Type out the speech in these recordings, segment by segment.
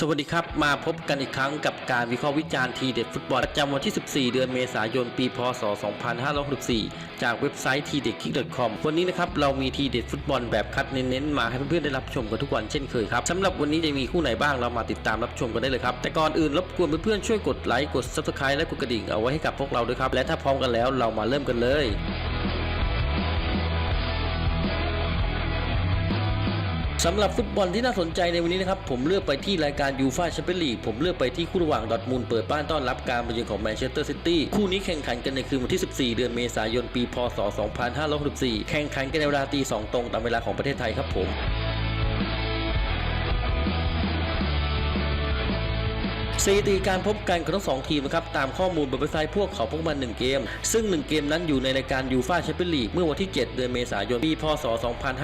สวัสดีครับ มาพบกันอีกครั้งกับการวิเคราะห์วิจารณ์ทีเด็ดฟุตบอลประจำวันที่ 14 เดือนเมษายน ปี พศ 2564 จากเว็บไซต์ t d e c k i c c o m วันนี้นะครับ เรามีทีเด็ดฟุตบอลแบบคัดเน้นๆ มาให้เพื่อนๆ ได้รับชมกันทุกวันเช่นเคยครับสำหรับวันนี้จะมีคู่ไหนบ้างเรามาติดตามรับชมกันได้เลยครับ แต่ก่อนอื่นรบกวนเพื่อนๆช่วยกดไลค์กด Subscribe และกดกระดิ่งเอาไว้ให้กับพวกเราด้วยครับและถ้าพร้อมกันแล้วเรามาเริ่มกันเลย สำหรับฟุตบอลที่น่าสนใจในวันนี้นะครับ ผมเลือกไปที่รายการยูฟาแชมเปี้ยนลีกผมเลือกไปที่คู่ระหว่างดอทมูลเปิดบ้านต้อนรับการมาเยือนของแมนเชสเตอร์ซิตี้คู่นี้แข่งขันกันในคืนวันที่ 14 เดือนเมษายนปี พศ 2564 แข่งขันกันในเวลาตี 2 ตรงตามเวลาของประเทศไทยครับผม สถิติการพบกันของทั้งสองทีมนะครับตามข้อมูลบนเว็บไซต์พวกเขาพบมัน 1 เกม ซึ่ง 1 เกมนั้นอยู่ในรายการยูฟาแชมเปี้ยนลีกเมื่อวันที่ 7 เดือนเมษายนปีพศ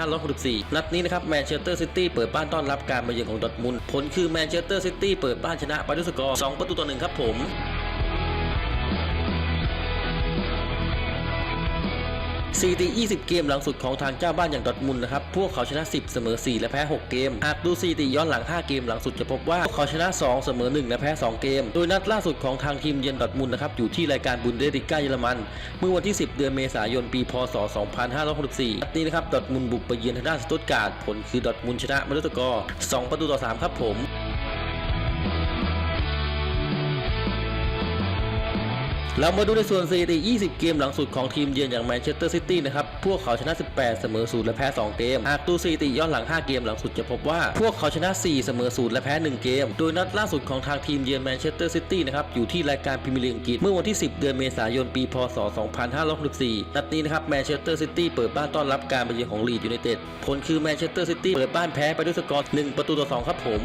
2564 นัดนี้นะครับแมนเชสเตอร์ซิตี้เปิดบ้านต้อนรับการมาเยือนของดอทมุนผลคือแมนเชสเตอร์ซิตี้เปิดบ้านชนะไปด้วยสกอร์ 2 ประตูต่อ1ครับผม สถิติ20 เกมหลังสุดของทางเจ้าบ้านอย่างดอทมุนนะครับ พวกเขาชนะ 10 เสมอ 4 และแพ้ 6 เกม หากดูสถิติย้อนหลัง 5 เกมหลังสุดจะพบว่าพวกเขาชนะ 2 เสมอ 1 และแพ้ 2 เกม โดยนัดล่าสุดของทางทีมเยือนดอทมุนนะครับ อยู่ที่รายการบุนเดสลิก้าเยอรมัน เมื่อวันที่ 10 เดือนเมษายน ปี พศ 2564นัดนี้นะครับ ดอทมุนบุกไปเยือนทางด้านสตุตการ์ด ผลคือดอทมุนชนะมาด้วยสกอร์ 2 ประตูต่อ 3 ครับผม เรามาดูในส่วนสถิติ 20 เกมหลังสุดของทีมเยือนอย่างแมนเชสเตอร์ซิตี้นะครับ พวกเขาชนะ 18 เสมอ 0 และแพ้ 2 เกม หากดูสถิติย้อนหลัง 5 เกมหลังสุดจะพบว่า พวกเขาชนะ 4 เสมอ 0 และแพ้ 1 เกม โดยนัดล่าสุดของทางทีมเยือนแมนเชสเตอร์ซิตี้นะครับ อยู่ที่รายการพรีเมียร์ลีกอังกฤษเมื่อวันที่ 10 เดือนเมษายน ปี พศ 2564 นัดนี้นะครับแมนเชสเตอร์ซิตี้เปิดบ้านต้อนรับการมาเยือนของลีดยูไนเต็ด ผลคือแมนเชสเตอร์ซิตี้เปิดบ้านแพ้ไปด้วยสกอร์ 1 ประตูต่อ 2 ครับผม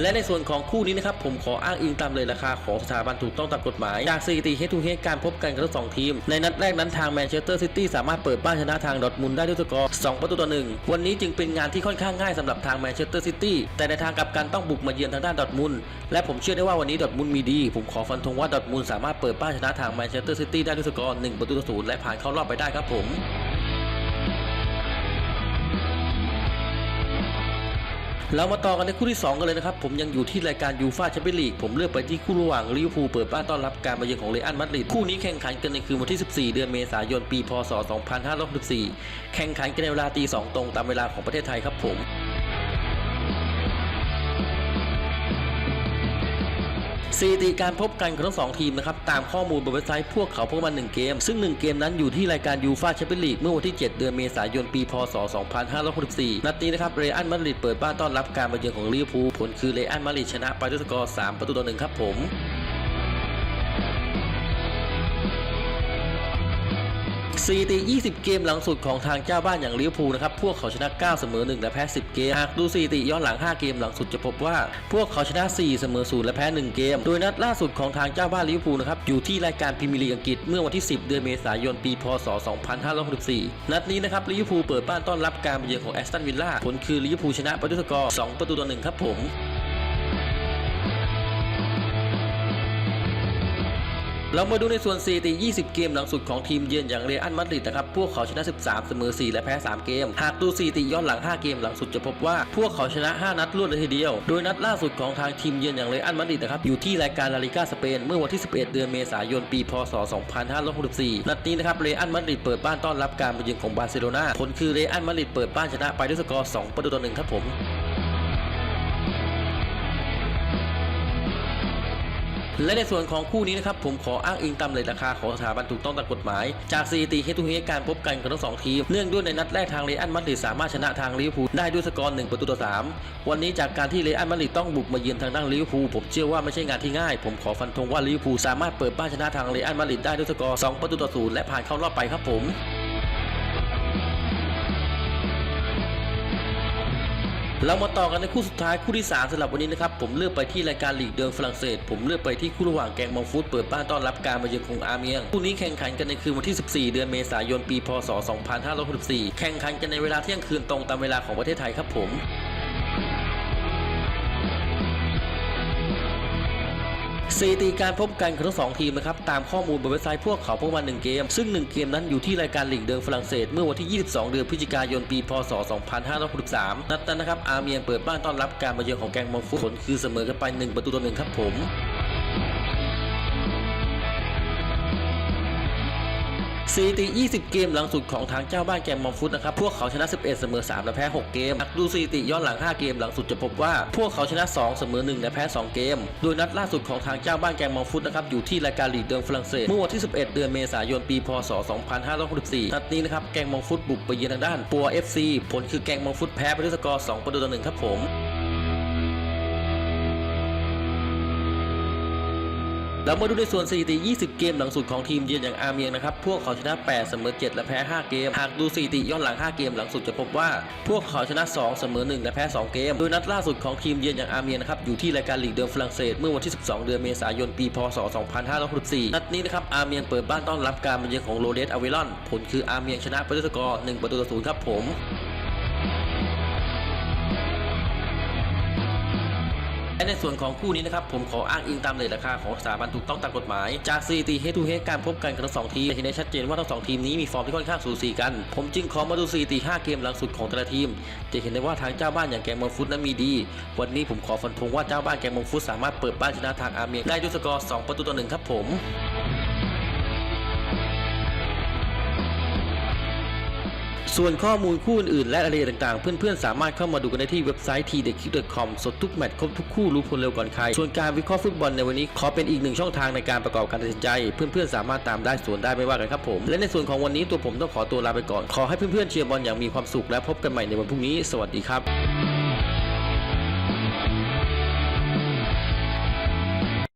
และในส่วนของคู่นี้นะครับผมขออ้างอิงตามเลยราคาของสถาบันถูกต้องตามกฎหมาย จากสถิติ head to head การพบกันของทั้งสองทีม ในนัดแรกนั้นทางแมนเชสเตอร์ซิตี้สามารถเปิดบ้านชนะทางดอทมุนได้ด้วยสกอร์ 2 ประตูต่อ 1 วันนี้จึงเป็นงานที่ค่อนข้างง่ายสำหรับทางแมนเชสเตอร์ซิตี้แต่ในทางกลับกันต้องบุกมาเยือนทางด้านดอทมุนและผมเชื่อได้ว่าวันนี้ดอทมุนมีดี ผมขอฟันธงว่าดอทมุนสามารถเปิดบ้านชนะทางแมนเชสเตอร์ซิตี้ได้ด้วยสกอร์1ประตูต่อศูนย์และผ่านเข้ารอบไปได้ครับผม เรามาต่อกันในคู่ที่ 2 กันเลยนะครับ ผมยังอยู่ที่รายการยูฟาแชมเปี้ยนลีกผมเลือกไปที่คู่ระหว่างลิเวอร์พูลเปิดบ้านต้อนรับการมาเยือนของเรอัลมาดริดคู่นี้แข่งขันกันในคืนวันที่ 14 เดือนเมษายนปี พศ 2564 แข่งขันกันในเวลาตี2ตรงตามเวลาของประเทศไทยครับผม สถิติการพบกันของทั้งสองทีมนะครับตามข้อมูลบนเว็บไซต์พวกเขาพวกมัน1เกม ซึ่ง 1 เกมนั้นอยู่ที่รายการยูฟาแชมเปี้ยนลีกเมื่อวันที่ 7 เดือนเมษายนปีพศ 2564 นัดนี้นะครับเรอัลมาดริดเปิดบ้านต้อนรับการมาเยือนของลิเวอร์พูลผลคือเรอัลมาดริดชนะไปด้วยสกอร์ 3 ประตูต่อ1ครับผม สถิติ20 เกมหลังสุดของทางเจ้าบ้านอย่างลิเวอร์พูลนะครับ พวกเขาชนะ 9 เสมอ 1 และแพ้ 10 เกม หากดูสถิติย้อนหลัง 5 เกมหลังสุดจะพบว่า พวกเขาชนะ 4 เสมอ 0 และแพ้ 1 เกม โดยนัดล่าสุดของทางเจ้าบ้านลิเวอร์พูลนะครับ อยู่ที่รายการพรีเมียร์ลีกอังกฤษเมื่อวันที่ 10 เดือนเมษายน ปี พศ 2564 นัดนี้นะครับลิเวอร์พูลเปิดบ้านต้อนรับการมาเยือนของแอสตันวิลล่า ผลคือลิเวอร์พูลชนะไปด้วยสกอร์ 2 ประตูต่อ 1 ครับผม เรามาดูในส่วนสถิติ 20 เกมหลังสุดของทีมเยือนอย่างเรอัลมาดริดนะครับ พวกเขาชนะ 13 เสมอ 4 และแพ้ 3 เกม หากดูสถิติย้อนหลัง 5 เกมหลังสุดจะพบว่าพวกเขาชนะ 5 นัดรวดเลยทีเดียว โดยนัดล่าสุดของทางทีมเยือนอย่างเรอัลมาดริดนะครับ อยู่ที่รายการลาลิกาสเปน เมื่อวันที่ 11 เดือนเมษายน ปี พศ 2564 นัดนี้นะครับ เรอัลมาดริดเปิดบ้านต้อนรับการมาเยือนของบาร์เซโลนา ผลคือเรอัลมาดริดเปิดบ้านชนะไปด้วยสกอร์ 2 ประตูต่อ 1 ครับผม และในส่วนของคู่นี้นะครับผมขออ้างอิงตามเลยราคาของสถาบันถูกต้องตามกฎหมาย จากสถิติเฮตุเฮการพบกันของทั้งสองทีม เนื่องด้วยในนัดแรกทางเรอัลมาดริดสามารถชนะทางลิเวอร์พูลได้ด้วยสกอร์1ประตูต่อ3วันนี้จากการที่เรอัลมาดริดต้องบุกมาเยือนทางด้านลิเวอร์พูลผมเชื่อว่าไม่ใช่งานที่ง่าย ผมขอฟันธงว่าลิเวอร์พูลสามารถเปิดบ้านชนะทางเรอัลมาดริดได้ด้วยสกอร์2ประตูต่อ0และผ่านเข้ารอบไปครับผม เรามาต่อกันในคู่สุดท้ายคู่ที่ 3สำหรับวันนี้นะครับผมเลือกไปที่รายการลีกเดิมฝรั่งเศส ผมเลือกไปที่คู่ระหว่างแกงมองฟุตเปิดบ้านต้อนรับการมาเยือนของอาเมียงคู่นี้แข่งขันกันในคืนวันที่ 14 เดือนเมษายนปี พศ 2564 แข่งขันกันในเวลาเที่ยงคืนตรงตามเวลาของประเทศไทยครับผม สถิติการพบกันของทั้งสองทีมนะครับตามข้อมูลบนเว็บไซต์พวกเขาพบมา1เกม ซึ่ง 1 เกมนั้นอยู่ที่รายการหลีกเดิมฝรั่งเศส เมื่อวันที่ 22 เดือนพฤศจิกายนปี พศ 2563 นัดนั้นนะครับอาร์เมียนเปิดบ้านต้อนรับการมาเยือนของแกงมองฟุตผลคือเสมอกันไป 1 ประตูต่อหนึ่งครับผม สถิติ 20 เกมหลังสุดของทางเจ้าบ้านแกมมอมฟุตนะครับ พวกเขาชนะ 11 เสมอ 3 และแพ้ 6 เกมหากดูสถิติย้อนหลัง 5 เกมหลังสุดจะพบว่า พวกเขาชนะ 2 เสมอ 1 และแพ้ 2 เกม โดยนัดล่าสุดของทางเจ้าบ้านแกมมอมฟุตนะครับ อยู่ที่รายการลีกเดิมฝรั่งเศส เมื่อวันที่ 11 เดือนเมษายน ปี พศ 2564 นัดนี้นะครับแกงมอมฟุตบุกไปเยือนทางด้านปัว FC ผลคือแกงมอมฟุตแพ้ไปด้วยสกอร์ 2 ประตูต่อ 1 ครับผม เรามาดูในส่วนสถิติ 20 เกมหลังสุดของทีมเยือนอย่างอาร์เมียงนะครับ พวกเขาชนะ 8 เสมอ 7 และแพ้ 5 เกม หากดูสถิติย้อนหลัง 5 เกมหลังสุดจะพบว่า พวกเขาชนะ 2 เสมอ 1 และแพ้ 2 เกม โดยนัดล่าสุดของทีมเยือนอย่างอาร์เมียงนะครับ อยู่ที่รายการลีกเดิมฝรั่งเศสเมื่อวันที่ 12 เดือนเมษายน ปี พศ 2564 นัดนี้นะครับ อาร์เมียงเปิดบ้านต้อนรับการมาเยือนของโรเดสอเวลอน ผลคืออาร์เมียงชนะไปด้วยสกอร์ 1 ประตูต่อ0ครับผม และในส่วนของคู่นี้นะครับผมขออ้างอิงตามเลยราคาของสถาบันถูกต้องตามกฎหมาย จากสถิติเฮทูเฮการพบกันของทั้งสองทีมจะเห็นได้ชัดเจนว่าทั้งสองทีมนี้มีฟอร์มที่ค่อนข้างสูสีกัน ผมจึงขอมาดูสถิติ5เกมหลังสุดของแต่ละทีม จะเห็นได้ว่าทางเจ้าบ้านอย่างแกงมอนฟุตนั้นมีดี วันนี้ผมขอฟันธงว่าเจ้าบ้านแกงมอนฟุตสามารถเปิดบ้านชนะทางอาร์เมียได้ด้วยสกอร์2ประตูต่อหนึ่งครับผม ส่วนข้อมูลคู่อื่นๆและรายละเอียดต่างๆ เพื่อนๆ สามารถเข้ามาดูกันได้ที่เว็บไซต์ t d e c c o m สดทุกแมตช์ครบทุกคู่รู้ผลเร็วก่อนใคร ส่วนการวิเคราะห์ฟุตบอลในวันนี้ขอเป็นอีกหนึ่งช่องทางในการประกอบการตัดสินใจ เพื่อนๆ สามารถตามได้ส่วนได้ไม่ว่ากันครับผม และในส่วนของวันนี้ตัวผมต้องขอตัวลาไปก่อน ขอให้เพื่อนๆเชียร์บอลอย่างมีความสุขและพบกันใหม่ในวันพรุ่งนี้ สวัสดีครับ